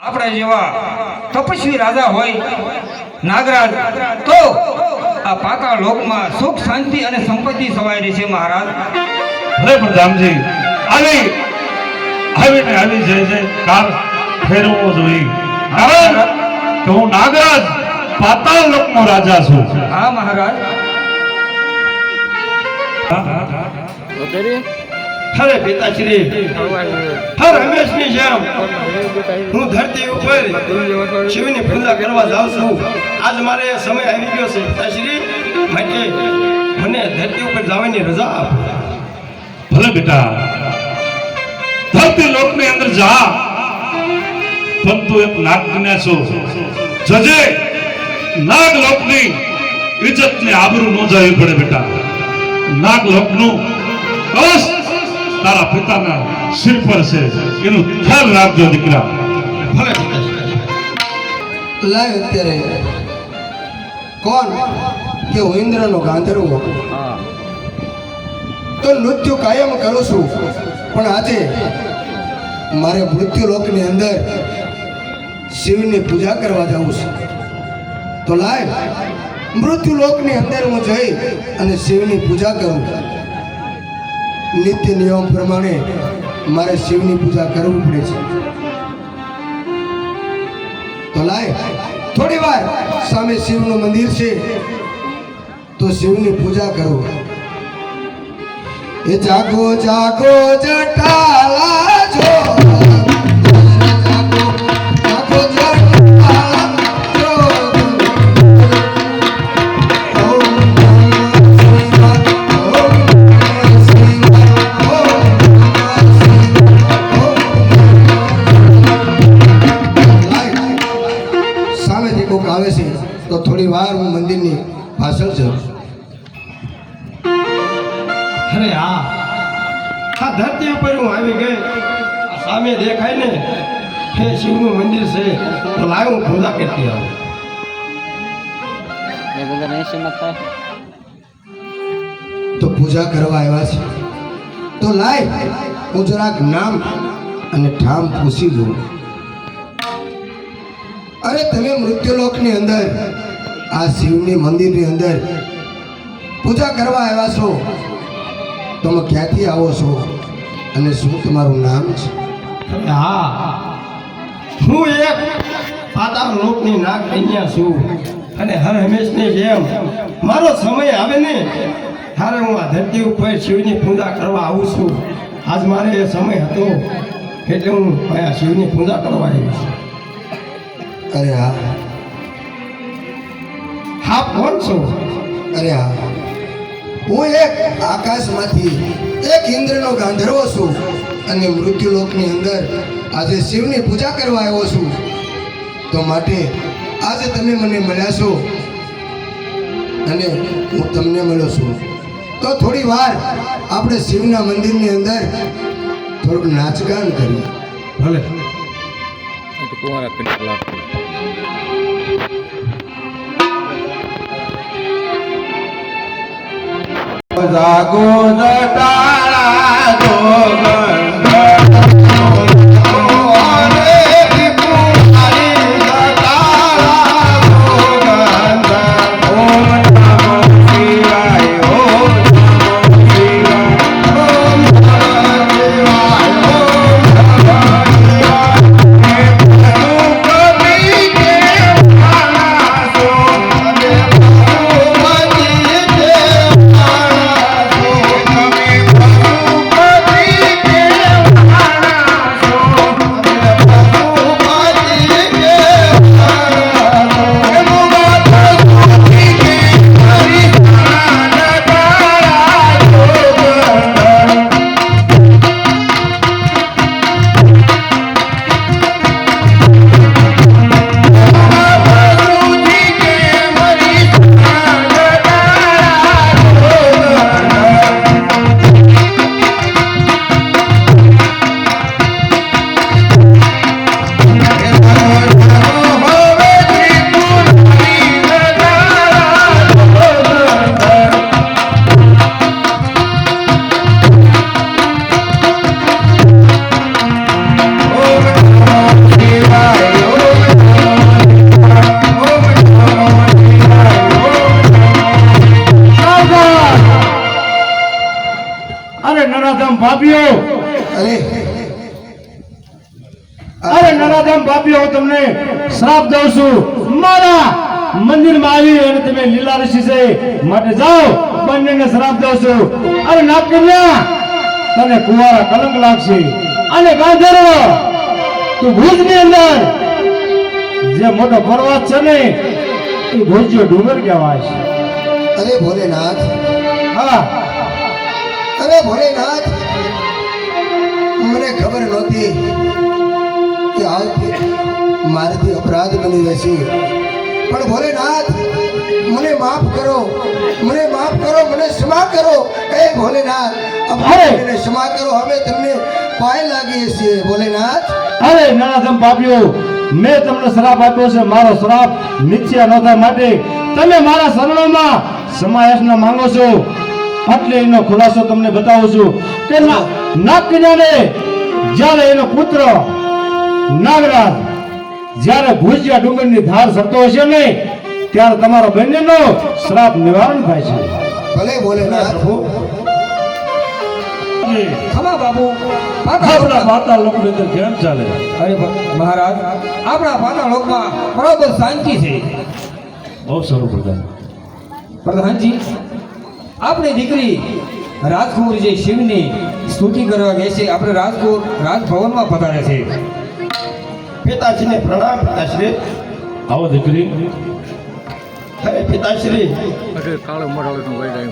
આપણા જેવા તપસ્વી રાજા હોય નાગરાજ તો આ પાતાળ લોકમાં સુખ શાંતિ અને સંપત્તિ સવાય છે મહારાજ. હરે પ્રધાનજી આવી આવીને આવી જાય છે કાર ફેરવો જોઈએ. કારણ કે હું નાગરાજ પાતાળ લોકનો રાજા છું. હા મહારાજ. અરે પિતાશ્રી હર હંમેશની જેમ હું ધરતી ઉપર શિવની પૂજા કરવા જાઉં છું. આજ મારે સમય આવી ગયો છે. પિતાશ્રી, માટે મને ધરતી ઉપર જવાની રજા આપ. ભલે બેટા, ધરતી લોકની અંદર જા, પણ તું એક નાગ બન્યા છો. જજે, નાગ લોકની ઇજ્જત ને આબરૂ ન જવી પડે બેટા. નાગ લોકનું કળશ તારા પિતાના સિર પર છે. એનું ખ્યાલ રાખજો દીકરા. ભલે લાય અત્યારે કોણ કે હું ઇન્દ્રનો ગાંધર્વ? તો નૃત્ય કાયમ કરું છું. પણ આજે મારે મૃત્યુ લોકની અંદર શિવની પૂજા કરવા જાઉં છું. તો લાય મૃત્યુ લોકની અંદર હું જઈ અને શિવની પૂજા કરું. નિત્ય નિયમ પ્રમાણે મારે શિવની પૂજા કરવી પડે છે. તો લાય, થોડી વાર સામે શિવનું મંદિર છે, તો શિવની પૂજા કરો. એ જાગો જાગો જટાલા અરે હા. આ ધરતી ઉપર હું આવી ગઈ. આ સામે દેખાય ને હે શિવનું મંદિર છે તો લાવ હું પૂજા કરતી આવું. તો પૂજા કરવા આવ્યા છે. તો લાય હું જરાક નામ અને ઠામ પૂછી લઉં. અરે તમે મૃત્યુલોકની અંદર આ શિવની મંદિરની અંદર પૂજા કરવા આવ્યા છો? તમે ક્યાંથી આવો છો અને શું તમારું નામ છે? હા. હું એક પાતાળ લોકની નાગ કન્યા છું અને હર હંમેશની જેમ મારો સમય આવે ને ત્યારે હું આ ધરતી ઉપર શિવની પૂજા કરવા આવું છું. આજ મારે એ સમય હતો એટલે હું અહીંયા શિવની પૂજા કરવા આવ્યો છું. અરે હા. હા કોણ છો? અરે હા. હું એક આકાશમાંથી એક ઇન્દ્રનો ગાંધર્વ છું અને મૃત્યુલોકની અંદર આજે શિવની પૂજા કરવા આવ્યો છું. તો માટે આજે તમે મને મળ્યા છો અને હું તમને મળ્યો છું. તો થોડી વાર આપણે શિવના મંદિરની અંદર થોડુંક નાચગાન કરીએ. ભલે. જાગો જટાળા જોગણ નરાધામ ભાભીઓ. અરે. નરાધામ ભાભીઓ તમને શ્રાપ દઉં છું. મારા મંદિરમાં આવી અને તમે લીલા ઋષિ છે માટે જાઓ બંનેને શ્રાપ દો છો. અરે નાગકન્યા તને કુવારા કલંક લાગશે. અને ગાંધર્વ તું ભુજની અંદર જે મોટો પર્વત છે ને એ ભુજ્યો ડુંગર કહેવાય છે. અરે ભોલેનાથ. હા. અરે ભોલેનાથ મને ખબર નહોતી કે આજથી મારાથી અપરાધ બની જશે પણ ભોલેનાથ મને માફ કરો મને માફ કરો મને ક્ષમા કરો. એ ભોલેનાથ! અમને ક્ષમા કરો અમે તમને પાય લાગીએ છીએ. ભોલેનાથ? અરે નરાધમ પાપ્યો મેં તમને શ્રાપ આપ્યો છે. મારો શ્રાપ નીચ્યા ન થાય માટે. તમે મારા શરણોમાં સમાયસના માંગો છો. એટલે એનો ખુલાસો તમને બતાવું છું કે ના નાગકન્યાને જ્યારે એનો પુત્ર નાગરાજ જ્યારે ભુજિયા ડુંગરની ધાર સરતો હશે ને ત્યારે તમારો બંનેનો શ્રાપ નિવારણ થાય છે. ભલે બોલે ખમા બાબુ પાતાળ આપણા માતા લોકની અંદર કેમ ચાલે? અરે મહારાજ આપણા પાતાળ લોકમાં બરાબર શાંતિ છે. બહુ સારું પ્રધાન. પ્રધાનજી આપણી દીકરી રાજકુંવર જે શિવની સ્તુતિ કરવા ગઈ છે આપણે રાજકુંવર રાજભવનમાં પધારે છે. પિતાશ્રીને પ્રણામ પિતાશ્રી. આવો દીકરી. અરે પિતાશ્રી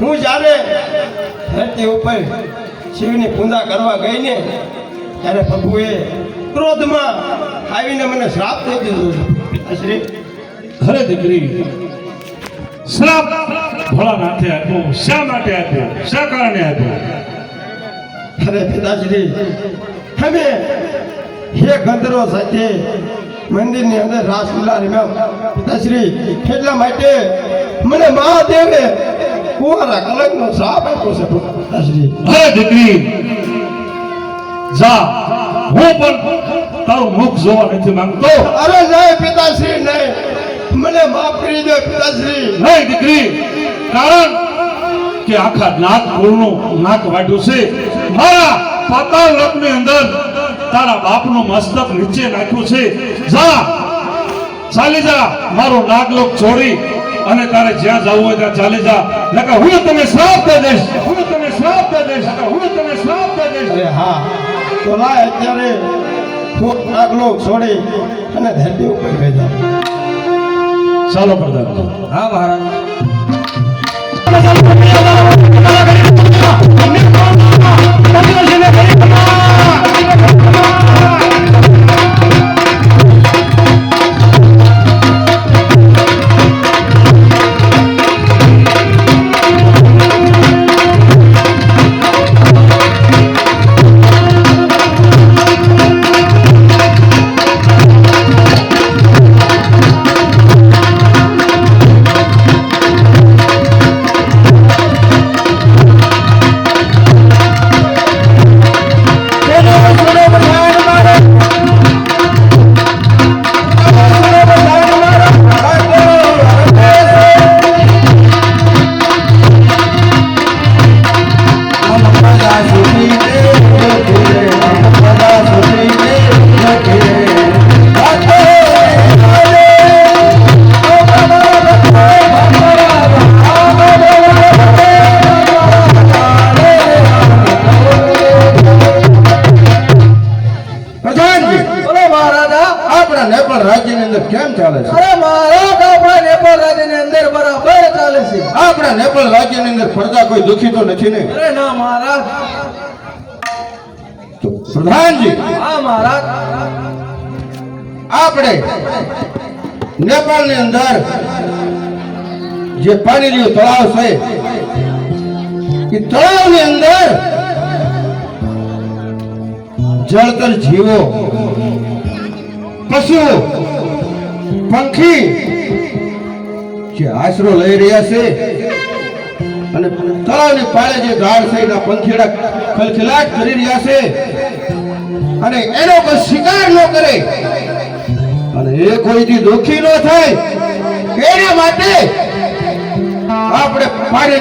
હું જ્યારે ધરતી ઉપર શિવની પૂજા કરવા ગઈ ને ત્યારે પ્રભુએ ક્રોધમાં આવીને મને શ્રાપ દઈ દીધો પિતાશ્રી. હરે દીકરી શ્રાપ ભોળાનાથે આપ્યો શા માટે આપ્યો શા કારણે આપ્યો. અરે પિતાશ્રી હવે હે ગંધર્વ સાથે મંદિરની અંદર રાસલીલા રમ્યા. પિતાશ્રી એટલા માટે મને મહાદેવે કુંવારા કલંકનો શ્રાપ આપ્યો છે પિતાશ્રી. અરે દીકરી જા. હું પણ તારું મુખ જોવા નથી માંગતો. અરે નહીં પિતાશ્રી નહીં. મને માફ કરી દો પિતાશ્રી. નહીં દીકરી. કારણ કે આખા નાક કુળનું નાક વાઢ્યું છે. મારા પાતાળ લોકની અંદર તારા બાપનું મસ્તક નીચે નાખ્યું છે. જા ચાલી જા મારો નાગલોક છોડી અને તારે જ્યાં જવું હોય ત્યાં ચાલી જા. નકા હું તને શ્રાપ દે દઈશ. હું તને શ્રાપ દે દઈશ. હું તને શ્રાપ દે દઈશ. અરે હા. તો લાય અત્યારે હું આગલો છોડી અને ધરતી ઉપર ભેજા ચાલો પ્રધાન હા મહારાજ. પ્રધાનજી આપણા નેપાળ રાજ્યની અંદર પ્રજા કોઈ દુખી તો નથી ને? અરે ના મહારાજ. પ્રધાનજી હા મહારાજ. આપણે નેપાળની અંદર જે પાણીનું તળાવ છે એ તળાવની અંદર જળતર જીવો પશુઓ પંખી જે આશરો લઈ રહ્યા છે અને તળાવની પાળે જે ઝાડ છે પંખીડા ખલખલાટ કરી રહ્યા છે અને એનો કોઈ શિકાર ન કરે અને એ કોઈથી દુઃખી ન થાય એના માટે આપણે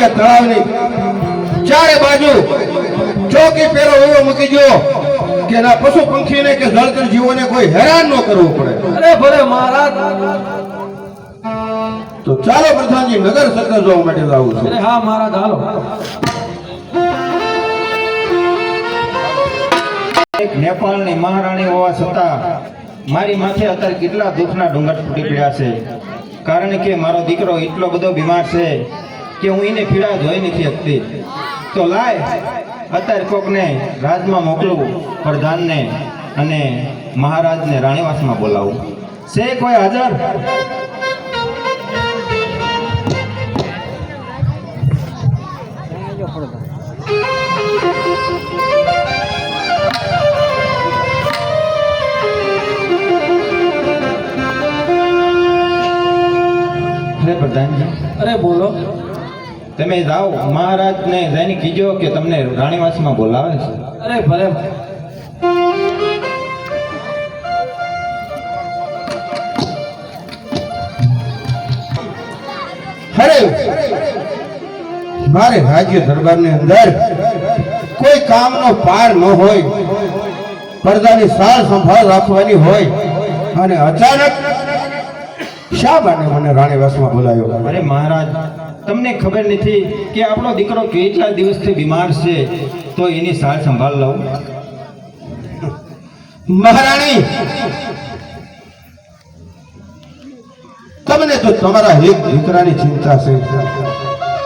આ તળાવની ચારે બાજુ ચોકી પેરો એવો મૂકી દો કે ના પશુ પંખીને કે જળચર જીવોને કોઈ હેરાન ન કરવું પડે. અરે ભલે મહારાજ તો ચાલો પ્રધાનજી નગર સર્કલ જોવા માટે લાવું છું. હા મહારાજ હાલો. એક નેપાળની મહારાણી હોવા છતાં મારી માથે અત્યારે કેટલા દુઃખના ડુંગર ફૂટી પડ્યા છે. કારણ કે મારો દીકરો એટલો બધો બીમાર છે કે હું એને પીડા જોઈ નથી શકતી. તો લાય અત્યારે કોકને રાજમાં મોકલું પ્રધાનને અને મહારાજને રાણીવાસમાં બોલાવું. છે કોઈ હાજર? પ્રધાનજી અરે બોલો. તમે જાઓ મહારાજને જઈને કીજો કે તમને રાણીવાસમાં બોલાવે છે. અરે ભલે. અરે મારે રાજ્ય દરબારની અંદર કોઈ કામનો પાર ન હોય પડદાની સાર સંભાળ રાખવાની હોય અને અચાનક શા માટે મને રાણીવાસમાં બોલાયો? અરે મહારાજ તમને ખબર નથી કે આપણો દીકરો કેટલા દિવસથી બીમાર છે તો એની સાર સંભાળ લઉં. મહારાણી તમને તો તમારા એક દીકરાની ચિંતા છે.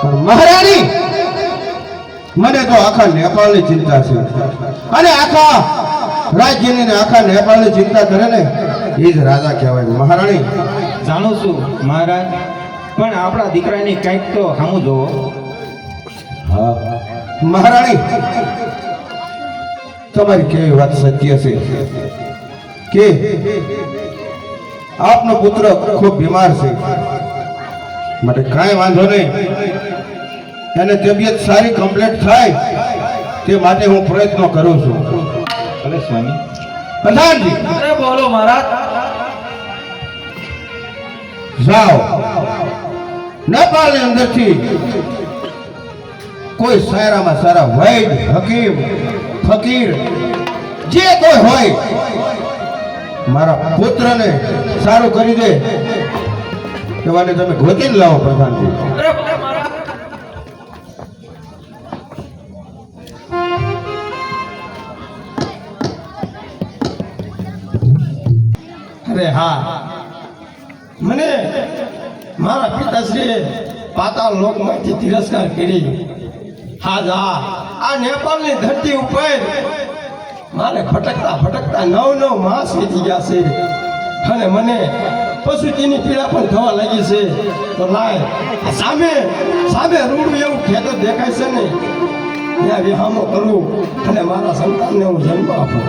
પણ મહારાણી મને તો આખા નેપાળની ચિંતા છે. અને આખા રાજ્યની આખા નેપાળની ચિંતા કરે ને એ જ રાજા કહેવાય. મહારાણી જાણું છું મહારાજ. પણ આપણા દીકરાની કંઈક તો સામું જોવો. હા. મહારાણી તમારી કેવી વાત સત્ય છે? કે આપનો પુત્ર ખૂબ બીમાર છે. માટે કાંઈ વાંધો નહીં. એને તબિયત સારી કમ્પ્લીટ થાય તે માટે હું પ્રયત્નો કરું છું. ભલે સ્વામી. પ્રધાનજી! બોલો મહારાજ. જાઓ. નેપાળની અંદરથી કોઈ સારામાં સારા વૈદ, હકીમ, ફકીર, જે કોઈ હોય, મારા પુત્રને સારું કરી દે. એવાને તમે ગોતીને લાવો પ્રધાનજી. અરે હા. મને મારા પિતાશ્રીએ પાતાળ લોકમાંથી તિરસ્કાર કરી. હાજા આ નેપાળની ધરતી ઉપર મારે ભટકતા ભટકતા નવ નવ માસ વીતી ગયા છે. અને મને પશુજીની પીડા પણ થવા લાગી છે. તો લાય સામે સામે રૂડું એવું ખેતર દેખાય છે ને ત્યાં વિહામો કરું અને મારા સંતાનને હું જન્મ આપું.